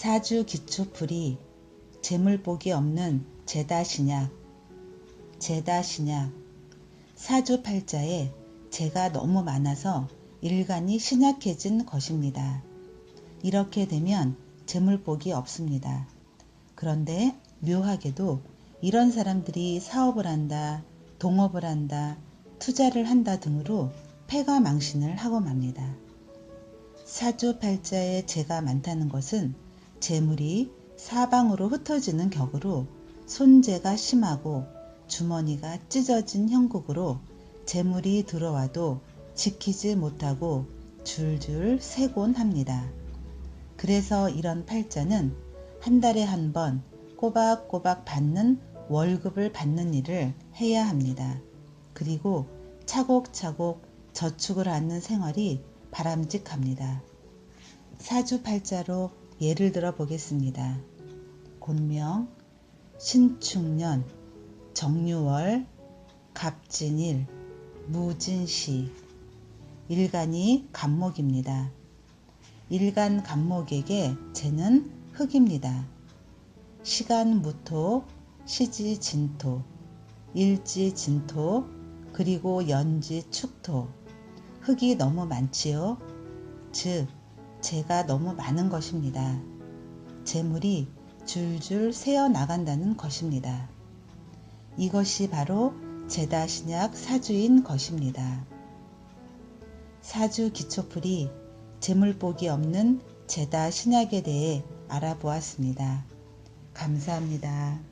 사주 기초풀이 재물복이 없는 제다 신약 제다 신약 사주 팔자에 재가 너무 많아서 일간이 신약해진 것입니다. 이렇게 되면 재물복이 없습니다. 그런데 묘하게도 이런 사람들이 사업을 한다, 동업을 한다, 투자를 한다 등으로 패가 망신을 하고 맙니다. 사주 팔자에 재가 많다는 것은 재물이 사방으로 흩어지는 격으로 손재가 심하고 주머니가 찢어진 형국으로 재물이 들어와도 지키지 못하고 줄줄 세곤 합니다. 그래서 이런 팔자는 한 달에 한 번 꼬박꼬박 받는 월급을 받는 일을 해야 합니다. 그리고 차곡차곡 저축을 하는 생활이 바람직합니다. 사주팔자로 예를 들어 보겠습니다. 곤명, 신축년, 정유월, 갑진일, 무진시, 일간이 간목입니다. 일간 간목에게 재는 흙입니다. 시간 무토, 시지 진토, 일지 진토, 그리고 연지 축토. 흙이 너무 많지요. 즉, 재가 너무 많은 것입니다. 재물이 줄줄 새어 나간다는 것입니다. 이것이 바로 제다 신약 사주인 것입니다. 사주 기초풀이 재물복이 없는 제다 신약에 대해 알아보았습니다. 감사합니다.